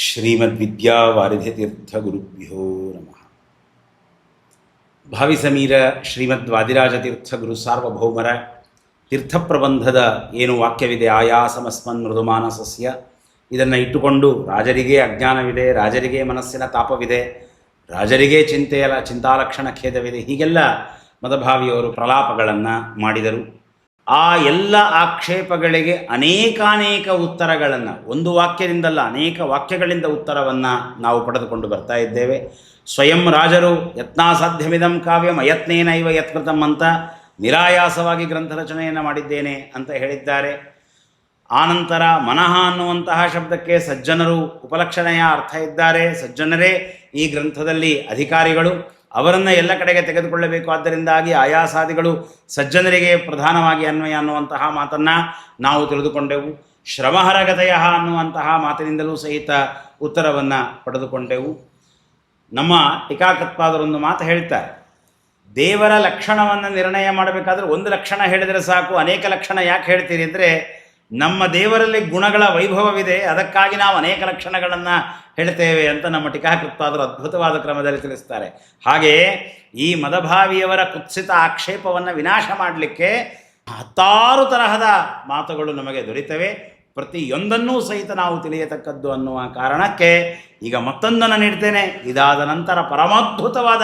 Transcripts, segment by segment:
ಶ್ರೀಮದ್ವಿದ್ಯಾವಾರಿಧಿತೀರ್ಥಗುರುಭ್ಯೋ ನಮಃ. ಭಾವಿಸಮೀರ ಶ್ರೀಮದ್ ವಾದಿರಾಜತೀರ್ಥ ಗುರು ಸಾರ್ವಭೌಮರ ತೀರ್ಥಪ್ರಬಂಧದ ಏನು ವಾಕ್ಯವಿದೆ? ಆಯಾಸಮಸ್ಮನ್ ಮೃದುಮಾನಸಸ್ಯ ಇದನ್ನು ಇಟ್ಟುಕೊಂಡು ರಾಜರಿಗೆ ಅಜ್ಞಾನವಿದೆ, ರಾಜರಿಗೆ ಮನಸ್ಸಿನ ತಾಪವಿದೆ, ರಾಜರಿಗೆ ಚಿಂತೆಯ ಚಿಂತಾಲಕ್ಷಣ ಖೇದವಿದೆ. ಹೀಗೆಲ್ಲ ಮದಭಾವಿಯವರು ಪ್ರಲಾಪಗಳನ್ನು ಮಾಡಿದರು. ಆ ಎಲ್ಲ ಆಕ್ಷೇಪಗಳಿಗೆ ಅನೇಕಾನೇಕ ಉತ್ತರಗಳನ್ನು, ಒಂದು ವಾಕ್ಯದಿಂದಲ್ಲ, ಅನೇಕ ವಾಕ್ಯಗಳಿಂದ ಉತ್ತರವನ್ನು ನಾವು ಪಡೆದುಕೊಂಡು ಬರ್ತಾ ಇದ್ದೇವೆ. ಸ್ವಯಂ ರಾಜರು ಯತ್ನಾಸಾಧ್ಯಮಿದಂ ಕಾವ್ಯಂ ಅಯತ್ನೇನ ಇವ ಯತ್ಕೃತಂ ಅಂತ ನಿರಾಯಾಸವಾಗಿ ಗ್ರಂಥ ರಚನೆಯನ್ನು ಮಾಡಿದ್ದೇನೆ ಅಂತ ಹೇಳಿದ್ದಾರೆ. ಆನಂತರ ಮನಃ ಅನ್ನುವಂತಹ ಶಬ್ದಕ್ಕೆ ಸಜ್ಜನರು ಉಪಲಕ್ಷಣೆಯ ಅರ್ಥ ಇದ್ದಾರೆ. ಸಜ್ಜನರೇ, ಈ ಗ್ರಂಥದಲ್ಲಿ ಅಧಿಕಾರಿಗಳು ಅವರನ್ನು ಎಲ್ಲ ಕಡೆಗೆ ತೆಗೆದುಕೊಳ್ಳಬೇಕು. ಆದ್ದರಿಂದಾಗಿ ಆಯಾಸಾದಿಗಳು ಸಜ್ಜನರಿಗೆ ಪ್ರಧಾನವಾಗಿ ಅನ್ವಯ ಅನ್ನುವಂತಹ ಮಾತನ್ನು ನಾವು ತಿಳಿದುಕೊಂಡೆವು. ಶ್ರಮಹರಗತಯ ಅನ್ನುವಂತಹ ಮಾತಿನಿಂದಲೂ ಸಹಿತ ಉತ್ತರವನ್ನು ಪಡೆದುಕೊಂಡೆವು. ನಮ್ಮ ಟೀಕಾಕೃತ್ಪಾದರೊಂದು ಮಾತು ಹೇಳ್ತಾರೆ. ದೇವರ ಲಕ್ಷಣವನ್ನು ನಿರ್ಣಯ ಮಾಡಬೇಕಾದ್ರೆ ಒಂದು ಲಕ್ಷಣ ಹೇಳಿದರೆ ಸಾಕು, ಅನೇಕ ಲಕ್ಷಣ ಯಾಕೆ ಹೇಳ್ತೀರಿ ಅಂದರೆ ನಮ್ಮ ದೇವರಲ್ಲಿ ಗುಣಗಳ ವೈಭವವಿದೆ, ಅದಕ್ಕಾಗಿ ನಾವು ಅನೇಕ ಲಕ್ಷಣಗಳನ್ನು ಹೇಳ್ತೇವೆ ಅಂತ ನಮ್ಮ ಟೀಕಾಕೃತ್ವಾದರೂ ಅದ್ಭುತವಾದ ಕ್ರಮದಲ್ಲಿ ತಿಳಿಸ್ತಾರೆ. ಹಾಗೆಯೇ ಈ ಮದಭಾವಿಯವರ ಕುತ್ಸಿತ ಆಕ್ಷೇಪವನ್ನು ವಿನಾಶ ಮಾಡಲಿಕ್ಕೆ ಹತ್ತಾರು ತರಹದ ಮಾತುಗಳು ನಮಗೆ ದೊರೀತವೆ. ಪ್ರತಿಯೊಂದನ್ನೂ ಸಹಿತ ನಾವು ತಿಳಿಯತಕ್ಕದ್ದು ಅನ್ನುವ ಕಾರಣಕ್ಕೆ ಈಗ ಮತ್ತೊಂದನ್ನು ನೀಡ್ತೇನೆ. ಇದಾದ ನಂತರ ಪರಮಾದ್ಭುತವಾದ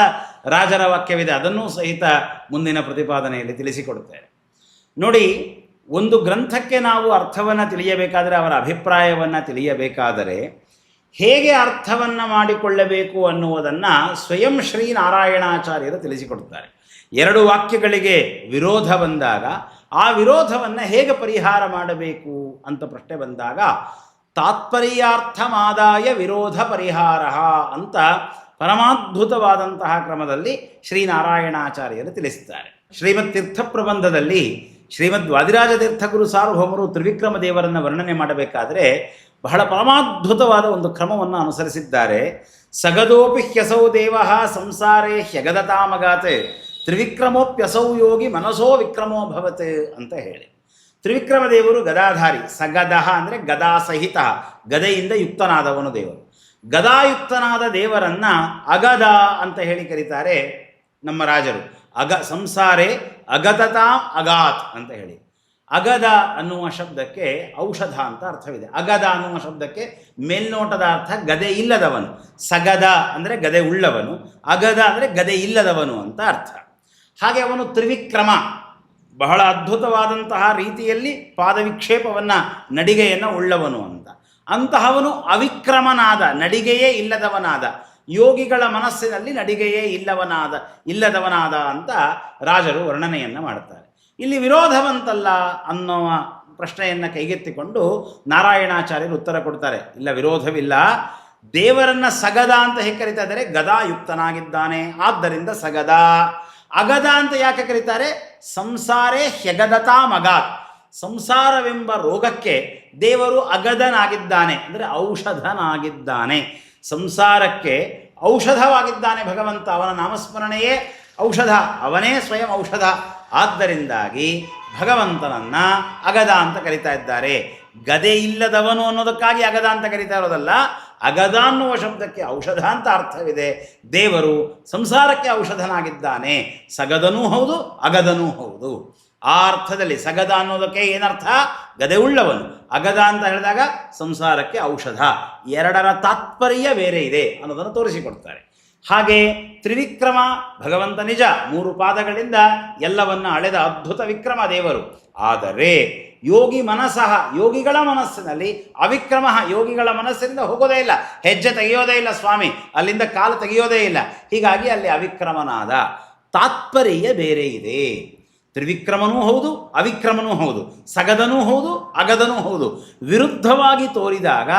ರಾಜರ ವಾಕ್ಯವಿದೆ. ಅದನ್ನೂ ಸಹಿತ ಮುಂದಿನ ಪ್ರತಿಪಾದನೆಯಲ್ಲಿ ತಿಳಿಸಿಕೊಡುತ್ತೇನೆ. ನೋಡಿ ಒಂದು ಗ್ರಂಥಕ್ಕೆ ನಾವು ಅರ್ಥವನ್ನು ತಿಳಿಯಬೇಕಾದರೆ ಅವರ ಅಭಿಪ್ರಾಯವನ್ನು ತಿಳಿಯಬೇಕಾದರೆ ಹೇಗೆ ಅರ್ಥವನ್ನು ಮಾಡಿಕೊಳ್ಳಬೇಕು ಅನ್ನುವುದನ್ನು ಸ್ವಯಂ ಶ್ರೀ ನಾರಾಯಣಾಚಾರ್ಯರು ತಿಳಿಸಿಕೊಡುತ್ತಾರೆ. ಎರಡು ವಾಕ್ಯಗಳಿಗೆ ವಿರೋಧ ಬಂದಾಗ ಆ ವಿರೋಧವನ್ನು ಹೇಗೆ ಪರಿಹಾರ ಮಾಡಬೇಕು ಅಂತ ಪ್ರಶ್ನೆ ಬಂದಾಗ, ತಾತ್ಪರ್ಯಾರ್ಥಮಾದಾಯ ವಿರೋಧ ಪರಿಹಾರ ಅಂತ ಪರಮಾದ್ಭುತವಾದಂತಹ ಕ್ರಮದಲ್ಲಿ ಶ್ರೀನಾರಾಯಣಾಚಾರ್ಯರು ತಿಳಿಸುತ್ತಾರೆ ಶ್ರೀಮತ್ ತೀರ್ಥ ಪ್ರಬಂಧದಲ್ಲಿ ಶ್ರೀಮದ್ ವಾದಿರಾಜ ತೀರ್ಥಗುರು ಸಾರ್ವಭೌಮರು ತ್ರಿವಿಕ್ರಮ ದೇವರನ್ನು ವರ್ಣನೆ ಮಾಡಬೇಕಾದರೆ ಬಹಳ ಪರಮಾದ್ಭುತವಾದ ಒಂದು ಕ್ರಮವನ್ನು ಅನುಸರಿಸಿದ್ದಾರೆ. ಸಗದೋಪಿ ಹ್ಯಸೌ ದೇವ ಸಂಸಾರೇ ಹ್ಯಗದತಾಮಗಾತೆ. ತ್ರಿವಿಕ್ರಮೋಪ್ಯಸೌ ಯೋಗಿ ಮನಸೋ ವಿಕ್ರಮೋ ಭವತ್ ಅಂತ ಹೇಳಿ. ತ್ರಿವಿಕ್ರಮ ದೇವರು ಗದಾಧಾರಿ. ಸಗದಹ ಅಂದರೆ ಗದಾ ಸಹಿತ ಗದೆಯಿಂದ ಯುಕ್ತನಾದವನು ದೇವರು. ಗದಾಯುಕ್ತನಾದ ದೇವರನ್ನ ಅಗದ ಅಂತ ಹೇಳಿ ಕರೀತಾರೆ ನಮ್ಮ ರಾಜರು. ಅಗ ಸಂಸಾರೇ ಅಗತತಾಂ ಅಗಾತ್ ಅಂತ ಹೇಳಿ. ಅಗದ ಅನ್ನುವ ಶಬ್ದಕ್ಕೆ ಔಷಧ ಅಂತ ಅರ್ಥವಿದೆ. ಅಗದ ಅನ್ನುವ ಶಬ್ದಕ್ಕೆ ಮೇಲ್ನೋಟದ ಅರ್ಥ ಗದೆ ಇಲ್ಲದವನು. ಸಗದ ಅಂದರೆ ಗದೆ ಉಳ್ಳವನು. ಅಗದ ಅಂದರೆ ಗದೆ ಇಲ್ಲದವನು ಅಂತ ಅರ್ಥ. ಹಾಗೆ ಅವನು ತ್ರಿವಿಕ್ರಮ. ಬಹಳ ಅದ್ಭುತವಾದಂತಹ ರೀತಿಯಲ್ಲಿ ಪಾದವಿಕ್ಷೇಪವನ್ನು, ನಡಿಗೆಯನ್ನು ಉಳ್ಳವನು ಅಂತ. ಅಂತಹವನು ಅವಿಕ್ರಮನಾದ, ನಡಿಗೆಯೇ ಇಲ್ಲದವನಾದ. ಯೋಗಿಗಳ ಮನಸ್ಸಿನಲ್ಲಿ ನಡಿಗೆಯೇ ಇಲ್ಲವನಾದ, ಇಲ್ಲದವನಾದ ಅಂತ ರಾಜರು ವರ್ಣನೆಯನ್ನು ಮಾಡುತ್ತಾರೆ ಇಲ್ಲಿ ವಿರೋಧವಂತಲ್ಲ ಅನ್ನೋ ಪ್ರಶ್ನೆಯನ್ನು ಕೈಗೆತ್ತಿಕೊಂಡು ನಾರಾಯಣಾಚಾರ್ಯರು ಉತ್ತರ ಕೊಡ್ತಾರೆ. ಇಲ್ಲ, ವಿರೋಧವಿಲ್ಲ. ದೇವರನ್ನ ಸಗದ ಅಂತ ಹೇಗೆ ಕರಿತಾ ಇದ್ದಾರೆ ಗದಾಯುಕ್ತನಾಗಿದ್ದಾನೆ. ಆದ್ದರಿಂದ ಸಗದ. ಅಗದ ಅಂತ ಯಾಕೆ ಕರೀತಾರೆ? ಸಂಸಾರೇ ಹೆಗದತಾ ಮಗಾತ್. ಸಂಸಾರವೆಂಬ ರೋಗಕ್ಕೆ ದೇವರು ಅಗದನಾಗಿದ್ದಾನೆ. ಅಂದರೆ ಔಷಧನಾಗಿದ್ದಾನೆ. ಸಂಸಾರಕ್ಕೆ ಔಷಧವಾಗಿದ್ದಾನೆ ಭಗವಂತ, ಅವನ ನಾಮಸ್ಮರಣೆಯೇ ಔಷಧ, ಅವನೇ ಸ್ವಯಂ ಔಷಧ. ಆದ್ದರಿಂದಾಗಿ ಭಗವಂತನನ್ನು ಅಗದ ಅಂತ ಕರಿತಾ ಇದ್ದಾರೆ. ಗದೆ ಇಲ್ಲದವನು ಅನ್ನೋದಕ್ಕಾಗಿ ಅಗದ ಅಂತ ಕರಿತಾ ಇರೋದಲ್ಲ, ಅಗದ ಅನ್ನುವ ಶಬ್ದಕ್ಕೆ ಔಷಧ ಅಂತ ಅರ್ಥವಿದೆ. ದೇವರು ಸಂಸಾರಕ್ಕೆ ಔಷಧನಾಗಿದ್ದಾನೆ. ಸಗದನೂ ಹೌದು, ಅಗದನೂ ಹೌದು. ಆ ಅರ್ಥದಲ್ಲಿ ಸಗದ ಅನ್ನೋದಕ್ಕೆ ಏನರ್ಥ? ಗದೆ ಉಳ್ಳವನು. ಅಗದ ಅಂತ ಹೇಳಿದಾಗ ಸಂಸಾರಕ್ಕೆ ಔಷಧ. ಎರಡರ ತಾತ್ಪರ್ಯ ಬೇರೆ ಇದೆ ಅನ್ನೋದನ್ನು ತೋರಿಸಿಕೊಡ್ತಾರೆ. ಹಾಗೆ ತ್ರಿವಿಕ್ರಮ, ಭಗವಂತ ನಿಜ ಮೂರು ಪಾದಗಳಿಂದ ಎಲ್ಲವನ್ನ ಅಳೆದ ಅದ್ಭುತ ವಿಕ್ರಮ ದೇವರು. ಆದರೆ ಯೋಗಿ ಮನಸ್ಸಹ, ಯೋಗಿಗಳ ಮನಸ್ಸಿನಲ್ಲಿ ಅವಿಕ್ರಮ ಯೋಗಿಗಳ ಮನಸ್ಸಿನಿಂದ ಹೋಗೋದೇ ಇಲ್ಲ. ಹೆಜ್ಜೆ ತೆಗೆಯೋದೇ ಇಲ್ಲ ಸ್ವಾಮಿ. ಅಲ್ಲಿಂದ ಕಾಲು ತೆಗೆಯೋದೇ ಇಲ್ಲ. ಹೀಗಾಗಿ ಅಲ್ಲಿ ಅವಿಕ್ರಮನಾದ ತಾತ್ಪರ್ಯ ಬೇರೆ ಇದೆ. ತ್ರಿವಿಕ್ರಮನೂ ಹೌದು, ಅವಿಕ್ರಮನೂ ಹೌದು, ಸಗದನೂ ಹೌದು, ಅಗದನೂ ಹೌದು. ವಿರುದ್ಧವಾಗಿ ತೋರಿದಾಗ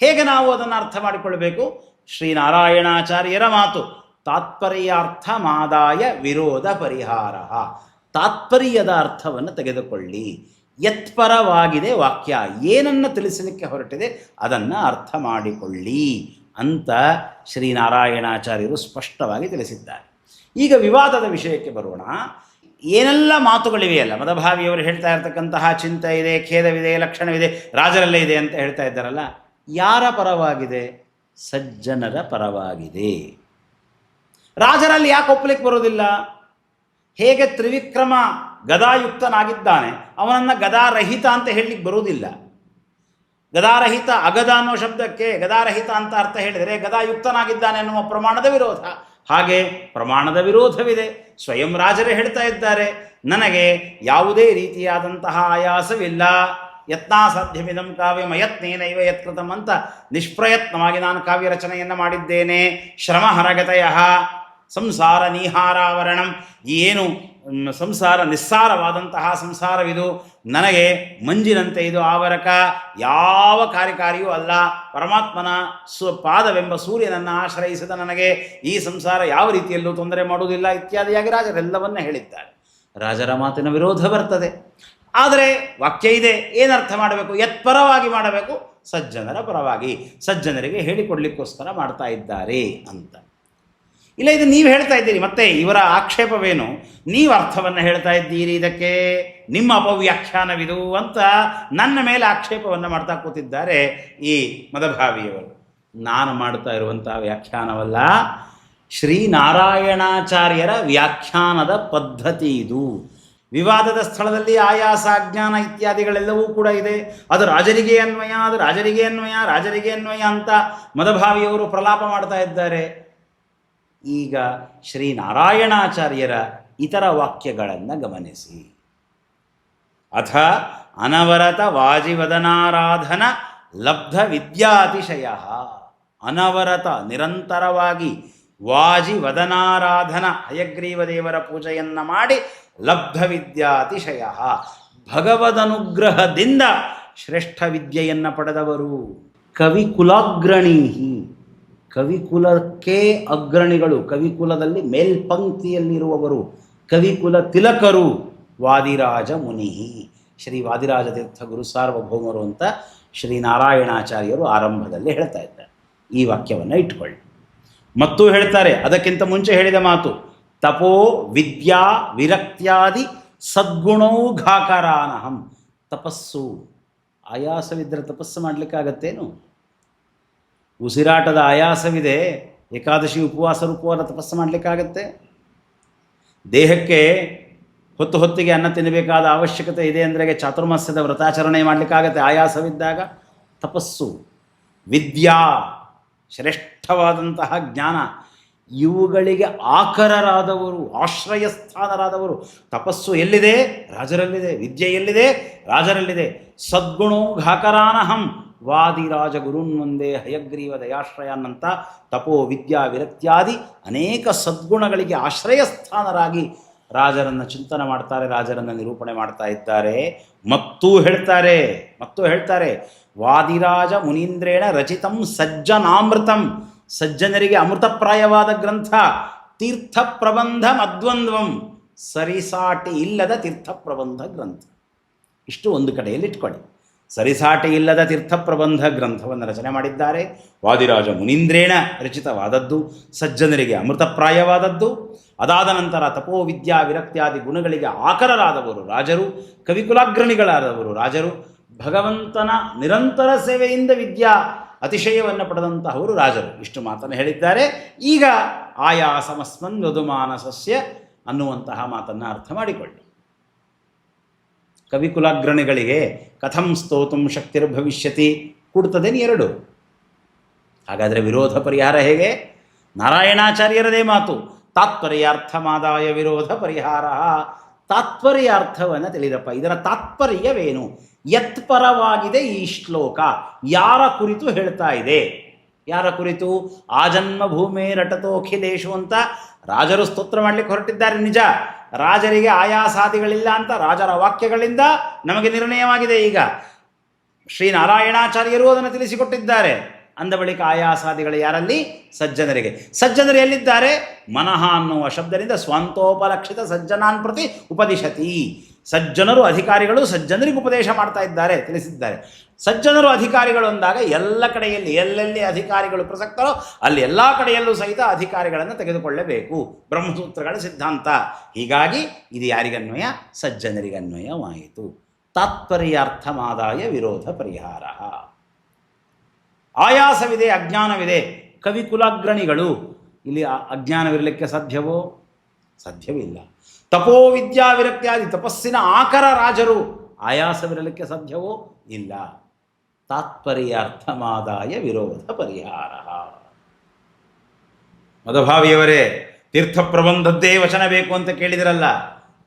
ಹೇಗೆ ನಾವು ಅದನ್ನು ಅರ್ಥ ಮಾಡಿಕೊಳ್ಳಬೇಕು? ಶ್ರೀನಾರಾಯಣಾಚಾರ್ಯರ ಮಾತು ತಾತ್ಪರ್ಯಾರ್ಥ ಮಾದಾಯ ವಿರೋಧ ಪರಿಹಾರ. ತಾತ್ಪರ್ಯದ ಅರ್ಥವನ್ನು ತೆಗೆದುಕೊಳ್ಳಿ. ಯತ್ಪರವಾಗಿದೆ ವಾಕ್ಯ, ಏನನ್ನು ತಿಳಿಸಲಿಕ್ಕೆ ಹೊರಟಿದೆ ಅದನ್ನು ಅರ್ಥ ಮಾಡಿಕೊಳ್ಳಿ ಅಂತ ಶ್ರೀನಾರಾಯಣಾಚಾರ್ಯರು ಸ್ಪಷ್ಟವಾಗಿ ತಿಳಿಸಿದ್ದಾರೆ. ಈಗ ವಿವಾದದ ವಿಷಯಕ್ಕೆ ಬರೋಣ. ಏನೆಲ್ಲ ಮಾತುಗಳಿವೆಯಲ್ಲ, ಮದಭಾವಿಯವರು ಹೇಳ್ತಾ ಇರತಕ್ಕಂತಹ ಚಿಂತೆ ಇದೆ, ಖೇದವಿದೆ, ಲಕ್ಷಣವಿದೆ, ರಾಜರಲ್ಲೇ ಇದೆ ಅಂತ ಹೇಳ್ತಾ ಇದ್ದಾರಲ್ಲ, ಯಾರ ಪರವಾಗಿದೆ? ಸಜ್ಜನರ ಪರವಾಗಿದೆ. ರಾಜರಲ್ಲಿ ಯಾಕೆ ಒಪ್ಪಲಿಕ್ಕೆ ಬರೋದಿಲ್ಲ ಹೇಗೆ ತ್ರಿವಿಕ್ರಮ ಗದಾಯುಕ್ತನಾಗಿದ್ದಾನೆ, ಅವನನ್ನು ಗದಾರಹಿತ ಅಂತ ಹೇಳಲಿಕ್ಕೆ ಬರುವುದಿಲ್ಲ. ಗದಾರಹಿತ ಅಗದ ಅನ್ನೋ ಶಬ್ದಕ್ಕೆ ಗದಾರಹಿತ ಅಂತ ಅರ್ಥ ಹೇಳಿದರೆ ಗದಾಯುಕ್ತನಾಗಿದ್ದಾನೆ ಅನ್ನುವ ಪ್ರಮಾಣದ ವಿರೋಧ. ಹಾಗೆ ಪ್ರಮಾಣದ ವಿರೋಧವಿದೆ. ಸ್ವಯಂ ರಾಜರೇ ಹೇಳ್ತಾ ಇದ್ದಾರೆ, ನನಗೆ ಯಾವುದೇ ರೀತಿಯಾದಂತಹ ಆಯಾಸವಿಲ್ಲ. ಯತ್ನಾಸಾಧ್ಯಮಿದಂ ಕಾವ್ಯ ಮಯತ್ನೇನೈವ ಯತ್ಕೃತಂ ಅಂತ ನಿಷ್ಪ್ರಯತ್ನವಾಗಿ ನಾನು ಕಾವ್ಯ ರಚನೆಯನ್ನು ಮಾಡಿದ್ದೇನೆ. ಶ್ರಮ ಹರಗತಯ ಸಂಸಾರ ನೀಹಾರಾವರಣಂ, ಏನು ಸಂಸಾರ ನಿಸ್ಸಾರವಾದಂತಹ ಸಂಸಾರವಿದು. ನನಗೆ ಮಂಜಿನಂತೆ ಇದು ಆವರಕ. ಯಾವ ಕಾರ್ಯಕಾರಿಯೂ ಅಲ್ಲ. ಪರಮಾತ್ಮನ ಸು ಪಾದವೆಂಬ ಸೂರ್ಯನನ್ನು ಆಶ್ರಯಿಸಿದ ನನಗೆ ಈ ಸಂಸಾರ ಯಾವ ರೀತಿಯಲ್ಲೂ ತೊಂದರೆ ಮಾಡುವುದಿಲ್ಲ ಇತ್ಯಾದಿಯಾಗಿ ರಾಜರೆಲ್ಲವನ್ನ ಹೇಳಿದ್ದಾರೆ. ರಾಜರ ಮಾತಿನ ವಿರೋಧ ಬರ್ತದೆ. ಆದರೆ ವಾಕ್ಯ ಇದೆ. ಏನರ್ಥ ಮಾಡಬೇಕು? ಯತ್ಪರವಾಗಿ ಮಾಡಬೇಕು. ಸಜ್ಜನರ ಪರವಾಗಿ. ಸಜ್ಜನರಿಗೆ ಹೇಳಿಕೊಡ್ಲಿಕ್ಕೋಸ್ಕರ ಮಾಡ್ತಾ ಇದ್ದಾರೆ ಅಂತ. ಇಲ್ಲ, ಇದು ನೀವು ಹೇಳ್ತಾ ಇದ್ದೀರಿ, ಮತ್ತೆ ಇವರ ಆಕ್ಷೇಪವೇನು? ನೀವು ಅರ್ಥವನ್ನು ಹೇಳ್ತಾ ಇದ್ದೀರಿ ಇದಕ್ಕೆ? ನಿಮ್ಮ ಅಪವ್ಯಾಖ್ಯಾನವಿದು ಅಂತ ನನ್ನ ಮೇಲೆ ಆಕ್ಷೇಪವನ್ನು ಮಾಡ್ತಾ ಕೂತಿದ್ದಾರೆ ಈ ಮದಭಾವಿಯವರು. ನಾನು ಮಾಡ್ತಾ ಇರುವಂಥ ವ್ಯಾಖ್ಯಾನವಲ್ಲ, ಶ್ರೀನಾರಾಯಣಾಚಾರ್ಯರ ವ್ಯಾಖ್ಯಾನದ ಪದ್ಧತಿ ಇದು. ವಿವಾದದ ಸ್ಥಳದಲ್ಲಿ ಆಯಾಸ, ಅಜ್ಞಾನ ಇತ್ಯಾದಿಗಳೆಲ್ಲವೂ ಕೂಡ ಇದೆ. ಅದು ರಾಜರಿಗೆ ಅನ್ವಯ, ಅದು ರಾಜರಿಗೆ ಅನ್ವಯ ರಾಜರಿಗೆ ಅನ್ವಯ ಅಂತ ಮದಭಾವಿಯವರು ಪ್ರಲಾಪ ಮಾಡ್ತಾ ಇದ್ದಾರೆ. ಈಗ ಶ್ರೀನಾರಾಯಣಾಚಾರ್ಯರ ಇತರ ವಾಕ್ಯಗಳನ್ನು ಗಮನಿಸಿ. ಅಥ ಅನವರತ ವಾಜಿವದನಾರಾಧನ ಲಬ್ಧ ವಿದ್ಯಾತಿಶಯ. ಅನವರತ ನಿರಂತರವಾಗಿ ವಾಜಿ ವದನಾರಾಧನ ಹಯಗ್ರೀವ ದೇವರ ಪೂಜೆಯನ್ನು ಮಾಡಿ ಲಬ್ಧ ವಿದ್ಯಾತಿಶಯ. ಭಗವದನುಗ್ರಹದಿಂದ ಶ್ರೇಷ್ಠ ವಿದ್ಯೆಯನ್ನು ಪಡೆದವರು. ಕವಿಕುಲಾಗ್ರಣೀಹಿ ಕವಿಕುಲಕ್ಕೆ ಅಗ್ರಣಿಗಳು, ಕವಿಕುಲದಲ್ಲಿ ಮೇಲ್ಪಂಕ್ತಿಯಲ್ಲಿರುವವರು, ಕವಿಕುಲ ತಿಲಕರು, ವಾದಿರಾಜ ಮುನಿಹಿ ಶ್ರೀ ವಾದಿರಾಜ ತೀರ್ಥ ಗುರು ಸಾರ್ವಭೌಮರು ಅಂತ ಶ್ರೀ ನಾರಾಯಣಾಚಾರ್ಯರು ಆರಂಭದಲ್ಲಿ ಹೇಳ್ತಾ ಇದ್ದಾರೆ. ಈ ವಾಕ್ಯವನ್ನು ಇಟ್ಕೊಳ್ಳಿ. ಮತ್ತೂ ಹೇಳ್ತಾರೆ, ಅದಕ್ಕಿಂತ ಮುಂಚೆ ಹೇಳಿದ ಮಾತು, ತಪೋ ವಿದ್ಯಾ ವಿರಕ್ತ್ಯಾದಿ ಸದ್ಗುಣೌಘಾಕರಾನಹಂ ತಪಸ್ಸು, ಆಯಾಸವಿದ್ದರೆ ತಪಸ್ಸು ಮಾಡಲಿಕ್ಕಾಗತ್ತೇನು? ಉಸಿರಾಟದ ಆಯಾಸವಿದೆ. ಏಕಾದಶಿ ಉಪವಾಸ ರೂಪವಾದ ತಪಸ್ಸು ಮಾಡಲಿಕ್ಕಾಗತ್ತೆ. ದೇಹಕ್ಕೆ ಹೊತ್ತು ಹೊತ್ತಿಗೆ ಅನ್ನ ತಿನ್ನಬೇಕಾದ ಅವಶ್ಯಕತೆ ಇದೆ ಅಂದರೆ ಚಾತುರ್ಮಾಸ್ಯದ ವ್ರತಾಚರಣೆ ಮಾಡಲಿಕ್ಕಾಗತ್ತೆ. ಆಯಾಸವಿದ್ದಾಗ ತಪಸ್ಸು, ವಿದ್ಯಾ, ಶ್ರೇಷ್ಠವಾದಂತಹ ಜ್ಞಾನ, ಇವುಗಳಿಗೆ ಆಕರರಾದವರು, ಆಶ್ರಯಸ್ಥಾನರಾದವರು. ತಪಸ್ಸು ಎಲ್ಲಿದೆ? ರಾಜರಲ್ಲಿದೆ. ವಿದ್ಯೆ ಎಲ್ಲಿದೆ? ರಾಜರಲ್ಲಿದೆ. ಸದ್ಗುಣೋ ಘಾಕರಾನಹಂ ವಾದಿರಾಜ ಗುರುನ್ ಮುಂದೆ ಹಯಗ್ರೀವ ದಯಾಶ್ರಯನ್ನಂತ ತಪೋ ವಿದ್ಯಾ ವಿರಕ್ತ್ಯಾದಿ ಅನೇಕ ಸದ್ಗುಣಗಳಿಗೆ ಆಶ್ರಯಸ್ಥಾನರಾಗಿ ರಾಜರನ್ನು ಚಿಂತನೆ ಮಾಡ್ತಾರೆ, ರಾಜರನ್ನು ನಿರೂಪಣೆ ಮಾಡ್ತಾ ಇದ್ದಾರೆ. ಮತ್ತೂ ಹೇಳ್ತಾರೆ ಮತ್ತೂ ಹೇಳ್ತಾರೆ, ವಾದಿರಾಜ ಮುನೀಂದ್ರೇಣ ರಚಿತಂ ಸಜ್ಜನಾಮೃತಂ. ಸಜ್ಜನರಿಗೆ ಅಮೃತಪ್ರಾಯವಾದ ಗ್ರಂಥ ತೀರ್ಥ ಪ್ರಬಂಧ ಮದ್ವಂದ್ವಂ ಸರಿಸಾಟಿ ಇಲ್ಲದ ತೀರ್ಥ ಪ್ರಬಂಧ ಗ್ರಂಥ. ಇಷ್ಟು ಒಂದು ಕಡೆಯಲ್ಲಿ ಇಟ್ಕೊಳ್ಳಿ. ಸರಿಸಾಟಿ ಇಲ್ಲದ ತೀರ್ಥಪ್ರಬಂಧ ಗ್ರಂಥವನ್ನು ರಚನೆ ಮಾಡಿದ್ದಾರೆ. ವಾದಿರಾಜ ಮುನೀಂದ್ರೇಣ ರಚಿತವಾದದ್ದು, ಸಜ್ಜನರಿಗೆ ಅಮೃತಪ್ರಾಯವಾದದ್ದು. ಅದಾದ ನಂತರ ತಪೋವಿದ್ಯಾ ವಿರಕ್ತಿಯಾದಿ ಗುಣಗಳಿಗೆ ಆಕರರಾದವರು ರಾಜರು, ಕವಿಕುಲಾಗ್ರಣಿಗಳಾದವರು ರಾಜರು. ಭಗವಂತನ ನಿರಂತರ ಸೇವೆಯಿಂದ ವಿದ್ಯಾ ಅತಿಶಯವನ್ನು ಪಡೆದಂತಹವರು ರಾಜರು. ಇಷ್ಟು ಮಾತನ್ನು ಹೇಳಿದ್ದಾರೆ. ಈಗ ಆಯಾ ಸಮಸ್ಮನ್ ಮೃದುಮಾನಸಸ್ಯ ಅನ್ನುವಂತಹ ಮಾತನ್ನು ಅರ್ಥ ಮಾಡಿಕೊಳ್ಳಿ. ಕವಿಕುಲಾಗ್ರಣಿಗಳಿಗೆ ಕಥಂ ಸ್ತೋತುಂ ಶಕ್ತಿರ್ಭವಿಷ್ಯತಿ ನೀ ಎರಡು? ಹಾಗಾದರೆ ವಿರೋಧ ಪರಿಹಾರ ಹೇಗೆ? ನಾರಾಯಣಾಚಾರ್ಯರದೇ ಮಾತು, ತಾತ್ಪರ್ಯಾರ್ಥಮಾದಾಯ ವಿರೋಧ ಪರಿಹಾರ. ತಾತ್ಪರ್ಯಾರ್ಥವನ್ನು ತಿಳಿದಪ್ಪ, ಇದರ ತಾತ್ಪರ್ಯವೇನು? ಯತ್ಪರವಾಗಿದೆ ಈ ಶ್ಲೋಕ, ಯಾರ ಕುರಿತು ಹೇಳ್ತಾ ಇದೆ? ಯಾರ ಕುರಿತು? ಆಜನ್ಮ ಭೂಮಿ ರಟತೋಖಿಲೇಶು ಅಂತ ರಾಜರು ಸ್ತೋತ್ರ ಮಾಡಲಿಕ್ಕೆ ಹೊರಟಿದ್ದಾರೆ ನಿಜ. ರಾಜರಿಗೆ ಆಯಾಸಾದಿಗಳಿಲ್ಲ ಅಂತ ರಾಜರ ವಾಕ್ಯಗಳಿಂದ ನಮಗೆ ನಿರ್ಣಯವಾಗಿದೆ ಈಗ. ಶ್ರೀನಾರಾಯಣಾಚಾರ್ಯರು ಅದನ್ನು ತಿಳಿಸಿಕೊಟ್ಟಿದ್ದಾರೆ. ಅಂದ ಬಳಿಕ ಆಯಾಸಾದಿಗಳು ಯಾರಲ್ಲಿ? ಸಜ್ಜನರಿಗೆ. ಸಜ್ಜನರು ಎಲ್ಲಿದ್ದಾರೆ? ಮನಃ ಅನ್ನುವ ಶಬ್ದದಿಂದ ಸ್ವಂತೋಪಲಕ್ಷಿತ ಸಜ್ಜನಾನ್ ಪ್ರತಿ ಉಪದಿಶತಿ ಸಜ್ಜನರು ಅಧಿಕಾರಿಗಳು ಸಜ್ಜನರಿಗೆ ಉಪದೇಶ ಮಾಡ್ತಾ ಇದ್ದಾರೆ, ತಿಳಿಸಿದ್ದಾರೆ. ಸಜ್ಜನರು ಅಧಿಕಾರಿಗಳು ಅಂದಾಗ ಎಲ್ಲ ಕಡೆಯಲ್ಲಿ ಎಲ್ಲೆಲ್ಲಿ ಅಧಿಕಾರಿಗಳು ಪ್ರಸಕ್ತರೋ ಅಲ್ಲಿ ಎಲ್ಲ ಕಡೆಯಲ್ಲೂ ಸಹಿತ ಅಧಿಕಾರಿಗಳನ್ನು ತೆಗೆದುಕೊಳ್ಳಬೇಕು. ಬ್ರಹ್ಮಸೂತ್ರಗಳ ಸಿದ್ಧಾಂತ. ಹೀಗಾಗಿ ಇದು ಯಾರಿಗನ್ವಯ ಸಜ್ಜನರಿಗನ್ವಯವಾಯಿತು ತಾತ್ಪರ್ಯಾರ್ಥಮಾದಾಯ ವಿರೋಧ ಪರಿಹಾರ. ಆಯಾಸವಿದೆ, ಅಜ್ಞಾನವಿದೆ ಕವಿ ಕುಲಾಗ್ರಣಿಗಳು ಇಲ್ಲಿ ಅಜ್ಞಾನವಿರಲಿಕ್ಕೆ ಸಾಧ್ಯವೋ? ಸಾಧ್ಯವಿಲ್ಲ. ತಪೋ ವಿದ್ಯಾ ವಿರಕ್ತಿಯಾದಿ ತಪಸ್ಸಿನ ಆಕರ ರಾಜರು ಆಯಾಸವಿರಲಿಕ್ಕೆ ಸಾಧ್ಯವೋ? ಇಲ್ಲ. ತಾತ್ಪರ್ಯಾರ್ಥಮಾದಾಯ ವಿರೋಧ ಪರಿಹಾರ. ಮದಭಾವಿಯವರೇ ತೀರ್ಥ ಪ್ರಬಂಧದ್ದೇ ವಚನ ಬೇಕು ಅಂತ ಕೇಳಿದಿರಲ್ಲ?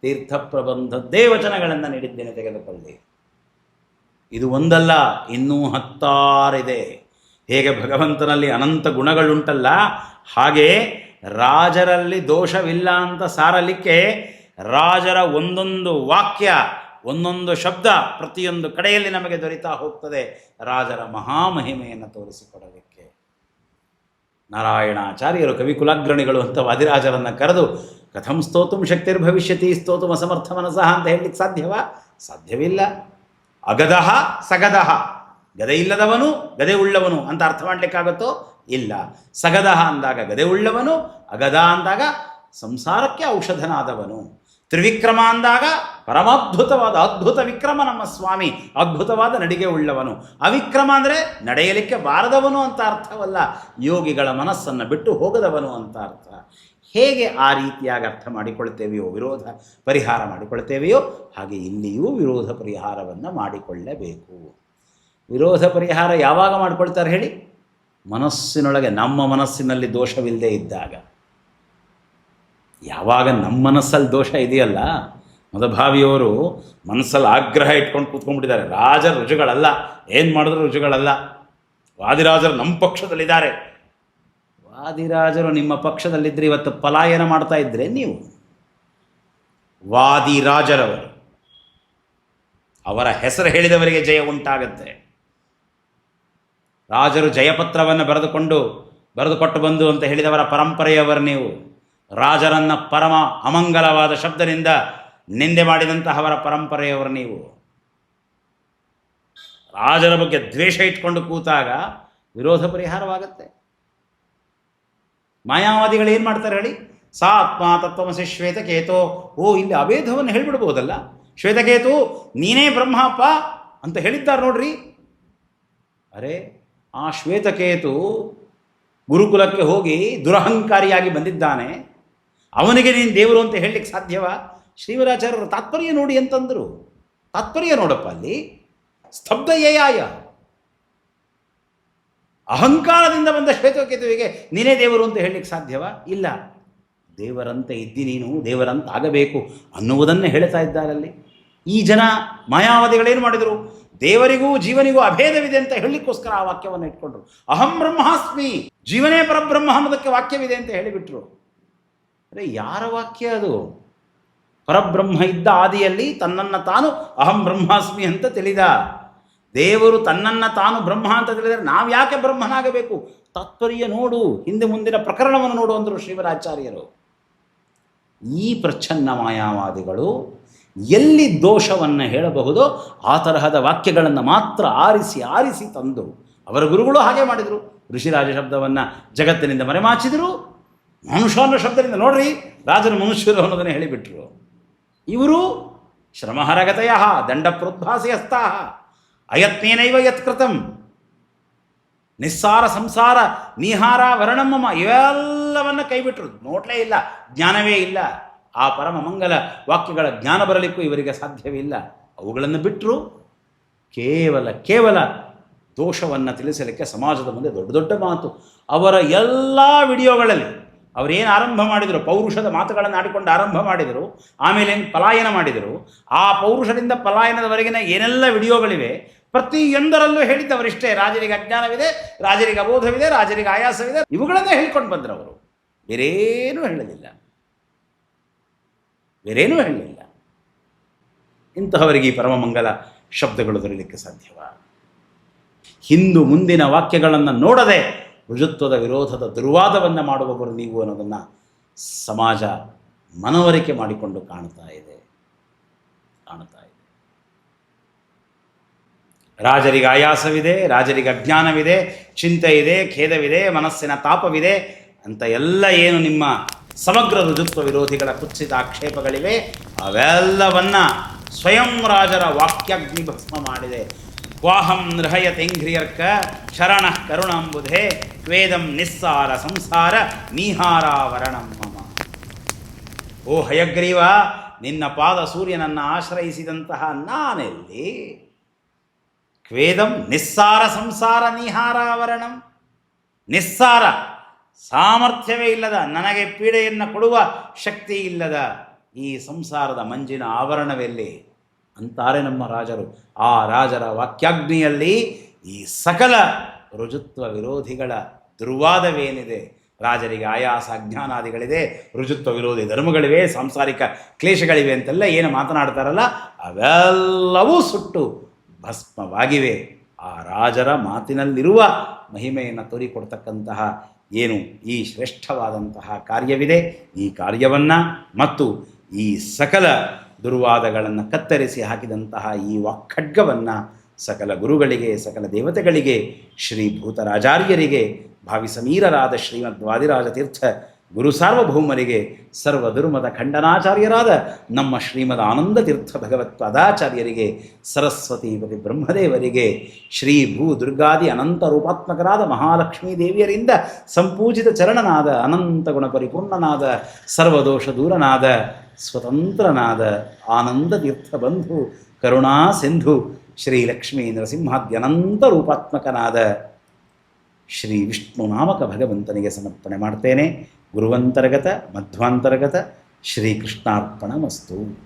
ತೀರ್ಥ ಪ್ರಬಂಧದ್ದೇ ವಚನಗಳನ್ನು ನೀಡಿದ್ದೇನೆ ತೆಗೆದುಕೊಳ್ಳಿ. ಇದು ಒಂದಲ್ಲ, ಇನ್ನೂ ಹತ್ತಾರಿದೆ. ಹೇಗೆ ಭಗವಂತನಲ್ಲಿ ಅನಂತ ಗುಣಗಳುಂಟಲ್ಲ, ಹಾಗೆ ರಾಜರಲ್ಲಿ ದೋಷವಿಲ್ಲ ಅಂತ ಸಾರಲಿಕ್ಕೆ ರಾಜರ ಒಂದೊಂದು ವಾಕ್ಯ ಒಂದೊಂದು ಶಬ್ದ ಪ್ರತಿಯೊಂದು ಕಡೆಯಲ್ಲಿ ನಮಗೆ ದೊರೀತಾ ಹೋಗ್ತದೆ. ರಾಜರ ಮಹಾಮಹಿಮೆಯನ್ನು ತೋರಿಸಿಕೊಡಲಿಕ್ಕೆ. ನಾರಾಯಣಾಚಾರ್ಯರು ಕವಿ ಕುಲಾಗ್ರಣಿಗಳು ಅಂತ ವಾದಿರಾಜರನ್ನು ಕರೆದು, ಕಥಂ ಸ್ತೋತುಂ ಶಕ್ತಿರ್ಭವಿಷ್ಯತಿ ಸ್ತೋತುಮ ಅಸಮರ್ಥ ಮನಸಃ ಅಂತ ಹೇಳಲಿಕ್ಕೆ ಸಾಧ್ಯವಾ? ಸಾಧ್ಯವಿಲ್ಲ. ಅಗದಹ ಸಗದಹ ಗದೆ ಇಲ್ಲದವನು ಗದೆ ಉಳ್ಳವನು ಅಂತ ಅರ್ಥ ಮಾಡಲಿಕ್ಕಾಗುತ್ತೋ? ಇಲ್ಲ. ಸಗದಹ ಅಂದಾಗ ಗದೆ ಉಳ್ಳವನು, ಅಗದ ಅಂದಾಗ ಸಂಸಾರಕ್ಕೆ ಔಷಧನಾದವನು. ತ್ರಿವಿಕ್ರಮ ಅಂದಾಗ ಪರಮಾದ್ಭುತವಾದ ಅದ್ಭುತ ವಿಕ್ರಮ ನಮ್ಮ ಸ್ವಾಮಿ, ಅದ್ಭುತವಾದ ನಡಿಗೆ ಉಳ್ಳವನು. ಅವಿಕ್ರಮ ಅಂದರೆ ನಡೆಯಲಿಕ್ಕೆ ಬಾರದವನು ಅಂತ ಅರ್ಥವಲ್ಲ, ಯೋಗಿಗಳ ಮನಸ್ಸನ್ನು ಬಿಟ್ಟು ಹೋಗದವನು ಅಂತ ಅರ್ಥ. ಹೇಗೆ ಆ ರೀತಿಯಾಗಿ ಅರ್ಥ ಮಾಡಿಕೊಳ್ತೇವೆಯೋ, ವಿರೋಧ ಪರಿಹಾರ ಮಾಡಿಕೊಳ್ತೇವೆಯೋ, ಹಾಗೆ ಇಲ್ಲಿಯೂ ವಿರೋಧ ಪರಿಹಾರವನ್ನು ಮಾಡಿಕೊಳ್ಳಬೇಕು. ವಿರೋಧ ಪರಿಹಾರ ಯಾವಾಗ ಮಾಡಿಕೊಳ್ತಾರೆ ಹೇಳಿ? ಮನಸ್ಸಿನೊಳಗೆ, ನಮ್ಮ ಮನಸ್ಸಿನಲ್ಲಿ ದೋಷವಿಲ್ಲದೆ ಇದ್ದಾಗ. ಯಾವಾಗ ನಮ್ಮ ಮನಸ್ಸಲ್ಲಿ ದೋಷ ಇದೆಯಲ್ಲ ಮದಭಾವಿಯವರು ಮನಸ್ಸಲ್ಲಿ ಆಗ್ರಹ ಇಟ್ಕೊಂಡು ಕೂತ್ಕೊಂಡ್ಬಿಟ್ಟಿದ್ದಾರೆ. ರಾಜರ ರುಜುಗಳಲ್ಲ ಏನು ಮಾಡಿದ್ರು ರುಜುಗಳಲ್ಲ ವಾದಿರಾಜರು ನಮ್ಮ ಪಕ್ಷದಲ್ಲಿದ್ದಾರೆ. ವಾದಿರಾಜರು ನಿಮ್ಮ ಪಕ್ಷದಲ್ಲಿದ್ದರೆ ಇವತ್ತು ಪಲಾಯನ ಮಾಡ್ತಾ ಇದ್ರೆ ನೀವು. ವಾದಿರಾಜರವರು, ಅವರ ಹೆಸರು ಹೇಳಿದವರಿಗೆ ಜಯ ಉಂಟಾಗತ್ತೆ. ರಾಜರು ಜಯಪತ್ರವನ್ನು ಬರೆದುಕೊಂಡು, ಬರೆದುಕೊಟ್ಟು ಬಂದು ಅಂತ ಹೇಳಿದವರ ಪರಂಪರೆಯವರು ನೀವು. ರಾಜರನ್ನ ಪರಮ ಅಮಂಗಲವಾದ ಶಬ್ದದಿಂದ ನಿಂದೆ ಮಾಡಿದಂತಹವರ ಪರಂಪರೆಯವರು ನೀವು. ರಾಜರ ಬಗ್ಗೆ ದ್ವೇಷ ಇಟ್ಕೊಂಡು ಕೂತಾಗ ವಿರೋಧ ಪರಿಹಾರವಾಗತ್ತೆ. ಮಾಯಾವಾದಿಗಳು ಏನು ಮಾಡ್ತಾರೆ ಹೇಳಿ? ಸಾ ಆತ್ಮ ತತ್ವಮಸಿ ಶ್ವೇತಕೇತೋ. ಓ, ಇಲ್ಲಿ ಅಭೇದವನ್ನು ಹೇಳಿಬಿಡ್ಬೋದಲ್ಲ? ಶ್ವೇತಕೇತು, ನೀನೇ ಬ್ರಹ್ಮಪ್ಪ ಅಂತ ಹೇಳಿದ್ದಾರೆ ನೋಡ್ರಿ. ಅರೆ, ಆ ಶ್ವೇತಕೇತು ಗುರುಕುಲಕ್ಕೆ ಹೋಗಿ ದುರಹಂಕಾರಿಯಾಗಿ ಬಂದಿದ್ದಾನೆ. ಅವನಿಗೆ ನೀನು ದೇವರು ಅಂತ ಹೇಳಲಿಕ್ಕೆ ಸಾಧ್ಯವಾ? ಶ್ರೀವರಾಚಾರ್ಯರು ತಾತ್ಪರ್ಯ ನೋಡಿ ಅಂತಂದರು ತಾತ್ಪರ್ಯ ನೋಡಪ್ಪ ಅಲ್ಲಿ. ಸ್ತಬ್ಧ ಏಯಾಯ. ಅಹಂಕಾರದಿಂದ ಬಂದ ಶ್ವೇತಕೇತುವಿಗೆ ನೀನೇ ದೇವರು ಅಂತ ಹೇಳಲಿಕ್ಕೆ ಸಾಧ್ಯವಾ? ಇಲ್ಲ. ದೇವರಂತೆ ಇದ್ದಿ ನೀನು, ದೇವರಂತ ಆಗಬೇಕು ಅನ್ನುವುದನ್ನೇ ಹೇಳ್ತಾ ಇದ್ದಾರಲ್ಲಿ ಈ ಜನ ಮಾಯಾವಾದಿಗಳೇನು ಮಾಡಿದರು? ದೇವರಿಗೂ ಜೀವನಿಗೂ ಅಭೇದವಿದೆ ಅಂತ ಹೇಳಲಿಕ್ಕೋಸ್ಕರ ಆ ವಾಕ್ಯವನ್ನು ಇಟ್ಕೊಂಡ್ರು. ಅಹಂ ಬ್ರಹ್ಮಾಸ್ಮಿ, ಜೀವನೇ ಪರಬ್ರಹ್ಮ ಅನ್ನೋದಕ್ಕೆ ವಾಕ್ಯವಿದೆ ಅಂತ ಹೇಳಿಬಿಟ್ರು. ಅರೆ, ಯಾರ ವಾಕ್ಯ ಅದು? ಪರಬ್ರಹ್ಮ ಇದ್ದ ಆದಿಯಲ್ಲಿ ತನ್ನನ್ನು ತಾನು ಅಹಂ ಬ್ರಹ್ಮಾಸ್ಮಿ ಅಂತ ತಿಳಿದ. ದೇವರು ತನ್ನನ್ನು ತಾನು ಬ್ರಹ್ಮ ಅಂತ ತಿಳಿದರೆ ನಾವು ಯಾಕೆ ಬ್ರಹ್ಮನಾಗಬೇಕು? ತಾತ್ಪರ್ಯ ನೋಡು, ಹಿಂದೆ ಮುಂದಿನ ಪ್ರಕರಣವನ್ನು ನೋಡು ಅಂದರು ಶ್ರೀವರಾಚಾರ್ಯರು ಈ ಪ್ರಚ್ಛನ್ನ ಮಾಯಾವಾದಿಗಳು ಎಲ್ಲಿ ದೋಷವನ್ನು ಹೇಳಬಹುದೋ ಆ ತರಹದ ವಾಕ್ಯಗಳನ್ನು ಮಾತ್ರ ಆರಿಸಿ ಆರಿಸಿ ತಂದು ಅವರ ಗುರುಗಳು ಹಾಗೆ ಮಾಡಿದರು. ಋಷಿರಾಜ ಶಬ್ದವನ್ನು ಜಗತ್ತಿನಿಂದ ಮರೆಮಾಚಿದರು. ಮನುಷ್ಯ ಅನ್ನೋ ಶಬ್ದದಿಂದ ನೋಡ್ರಿ, ರಾಜರು ಮನುಷ್ಯರು ಅನ್ನೋದನ್ನು ಹೇಳಿಬಿಟ್ರು. ಇವರು ಶ್ರಮಹರಗತೆಯ ದಂಡ ಪ್ರೋದ್ಭಾಸಿಯಸ್ತಾ ಅಯತ್ನೇನೈವ ಯತ್ಕೃತಂ ನಿಸ್ಸಾರ ಸಂಸಾರ, ನಿಹಾರ ವರ್ಣಮಮ ಇವೆಲ್ಲವನ್ನ ಕೈಬಿಟ್ರು. ನೋಟ್ಲೇ ಇಲ್ಲ, ಜ್ಞಾನವೇ ಇಲ್ಲ. ಆ ಪರಮ ಮಂಗಲ ವಾಕ್ಯಗಳ ಜ್ಞಾನ ಬರಲಿಕ್ಕೂ ಇವರಿಗೆ ಸಾಧ್ಯವಿಲ್ಲ ಅವುಗಳನ್ನು ಬಿಟ್ಟರು ಕೇವಲ ಕೇವಲ ದೋಷವನ್ನು ತಿಳಿಸಲಿಕ್ಕೆ ಸಮಾಜದ ಮುಂದೆ ದೊಡ್ಡ ದೊಡ್ಡ ಮಾತು. ಅವರ ಎಲ್ಲ ವಿಡಿಯೋಗಳಲ್ಲಿ ಅವರೇನು ಆರಂಭ ಮಾಡಿದರು? ಪೌರುಷದ ಮಾತುಗಳನ್ನು ಆಡಿಕೊಂಡು ಆರಂಭ ಮಾಡಿದರು. ಆಮೇಲೆ ಏನು ಪಲಾಯನ ಮಾಡಿದರು? ಆ ಪೌರುಷದಿಂದ ಪಲಾಯನದವರೆಗಿನ ಏನೆಲ್ಲ ವಿಡಿಯೋಗಳಿವೆ? ಪ್ರತಿಯೊಂದರಲ್ಲೂ ಹೇಳಿದ್ದವರಿಷ್ಟೇ ರಾಜರಿಗೆ ಅಜ್ಞಾನವಿದೆ, ರಾಜರಿಗೆ ಅಬೋಧವಿದೆ, ರಾಜರಿಗೆ ಆಯಾಸವಿದೆ. ಇವುಗಳನ್ನೇ ಹೇಳ್ಕೊಂಡು ಬಂದರು ಅವರು ಬೇರೇನೂ ಹೇಳಲಿಲ್ಲ. ಬೇರೇನೂ ಹೇಳಲಿಲ್ಲ. ಇಂತಹವರಿಗೆ ಈ ಪರಮಮಂಗಲ ಶಬ್ದಗಳು ದೊರೆಯಲಿಕ್ಕೆ ಸಾಧ್ಯವ? ಹಿಂದು ಮುಂದಿನ ವಾಕ್ಯಗಳನ್ನು ನೋಡದೆ ರುಜುತ್ವದ ವಿರೋಧದ ದುರ್ವಾದವನ್ನು ಮಾಡುವವರು ನೀವು ಅನ್ನೋದನ್ನು ಸಮಾಜ ಮನವರಿಕೆ ಮಾಡಿಕೊಂಡು ಕಾಣ್ತಾ ಇದೆ. ಕಾಣ್ತಾ ಇದೆ. ರಾಜರಿಗೆ ಆಯಾಸವಿದೆ, ರಾಜರಿಗೆ ಅಜ್ಞಾನವಿದೆ ಚಿಂತೆ ಇದೆ ಖೇದವಿದೆ, ಮನಸ್ಸಿನ ತಾಪವಿದೆ ಅಂತ ಎಲ್ಲ ಏನು ನಿಮ್ಮ ಸಮಗ್ರ ಋಜುತ್ವ ವಿರೋಧಿಗಳ ಕುತ್ಸಿತ ಆಕ್ಷೇಪಗಳಿವೆ, ಅವೆಲ್ಲವನ್ನ ಸ್ವಯಂ ರಾಜರ ವಾಕ್ಯಾಗ್ನಿ ಭಸ್ಮ ಮಾಡಿದೆ. ಕ್ವಾಹಂ ನೃಹಯ ತೆಂಘ್ರಿಯರ್ಕ ಶರಣ ಕರುಣಾಂಬುಧೆ ವೇದಂ ನಿಸ್ಸಾರ ಸಂಸಾರ ನೀಹಾರಾವರಣಂ ಮಮ. ಓ ಹಯಗ್ರೀವ, ನಿನ್ನ ಪಾದ ಸೂರ್ಯನನ್ನು ಆಶ್ರಯಿಸಿದಂತಹ ನಾನೆಲ್ಲಿ? ಕ್ವೇದಂ ನಿಸ್ಸಾರ ಸಂಸಾರ ನಿಹಾರಾವರಣಂ. ನಿಸ್ಸಾರ, ಸಾಮರ್ಥ್ಯವೇ ಇಲ್ಲದ, ನನಗೆ ಪೀಡೆಯನ್ನು ಕೊಡುವ ಶಕ್ತಿ ಇಲ್ಲದ ಈ ಸಂಸಾರದ ಮಂಜಿನ ಆವರಣವೆಲ್ಲಿ? ಅಂತಾರೆ ನಮ್ಮ ರಾಜರು. ಆ ರಾಜರ ವಾಕ್ಯಾಗ್ನಿಯಲ್ಲಿ ಈ ಸಕಲ ರುಜುತ್ವ ವಿರೋಧಿಗಳ ದುರ್ವಾದವೇನಿದೆ? ರಾಜರಿಗೆ ಆಯಾಸ, ಅಜ್ಞಾನಾದಿಗಳಿದೆ, ರುಜುತ್ವ ವಿರೋಧಿ ಧರ್ಮಗಳಿವೆ, ಸಾಂಸಾರಿಕ ಕ್ಲೇಶಗಳಿವೆ ಅಂತೆಲ್ಲ ಏನು ಮಾತನಾಡ್ತಾರಲ್ಲ? ಅವೆಲ್ಲವೂ ಸುಟ್ಟು ಭಸ್ಮವಾಗಿವೆ. ಆ ರಾಜರ ಮಾತಿನಲ್ಲಿರುವ ಮಹಿಮೆಯನ್ನು ತೋರಿಕೊಡ್ತಕ್ಕಂತಹ ಏನು ಈ ಶ್ರೇಷ್ಠವಾದಂತಹ ಕಾರ್ಯವಿದೆ. ಈ ಕಾರ್ಯವನ್ನು ಮತ್ತು ಈ ಸಕಲ ದುರ್ವಾದಗಳನ್ನು ಕತ್ತರಿಸಿ ಹಾಕಿದಂತಹ ಈ ವಾಕ್ಕಡ್ಗವನ್ನು ಸಕಲ ಗುರುಗಳಿಗೆ, ಸಕಲ ದೇವತೆಗಳಿಗೆ, ಶ್ರೀ ಭಾವಿ ಸಮೀರರಾದ ಶ್ರೀಮದ್ ವಾದಿರಾಜ ತೀರ್ಥ ಗುರು ಸಾರ್ವಭೌಮರಿಗೆ, ಸರ್ವ ದುರ್ಮದ ಖಂಡನಾಚಾರ್ಯರಾದ ನಮ್ಮ ಶ್ರೀಮದ್ ಆನಂದ ತೀರ್ಥ ಭಗವತ್ ಪದಾಚಾರ್ಯರಿಗೆ, ಸರಸ್ವತಿ ಪತಿ ಬ್ರಹ್ಮದೇವರಿಗೆ, ಶ್ರೀ ಭೂ ದುರ್ಗಾದಿ ಅನಂತ ರೂಪಾತ್ಮಕರಾದ ಮಹಾಲಕ್ಷ್ಮೀ ದೇವಿಯರಿಂದ ಸಂಪೂಜಿತ ಚರಣನಾದ, ಅನಂತ ಗುಣ ಪರಿಪೂರ್ಣನಾದ ಸರ್ವದೋಷ ದೂರನಾದ, ಸ್ವತಂತ್ರನಾದ, ಆನಂದ ತೀರ್ಥ ಬಂಧು, ಕರುಣಾ ಸಿಂಧು ಶ್ರೀ ಲಕ್ಷ್ಮೀ ನರಸಿಂಹಾದ್ಯನಂತ ರೂಪಾತ್ಮಕನಾದ ಶ್ರೀ ವಿಷ್ಣು ನಾಮಕ ಭಗವಂತನಿಗೆ ಸಮರ್ಪಣೆ ಮಾಡ್ತೇನೆ. ಗುರುವಂತರ್ಗತ ಮಧ್ವಾಂತರ್ಗತ ಶ್ರೀಕೃಷ್ಣಾರ್ಪಣ ಮಸ್ತು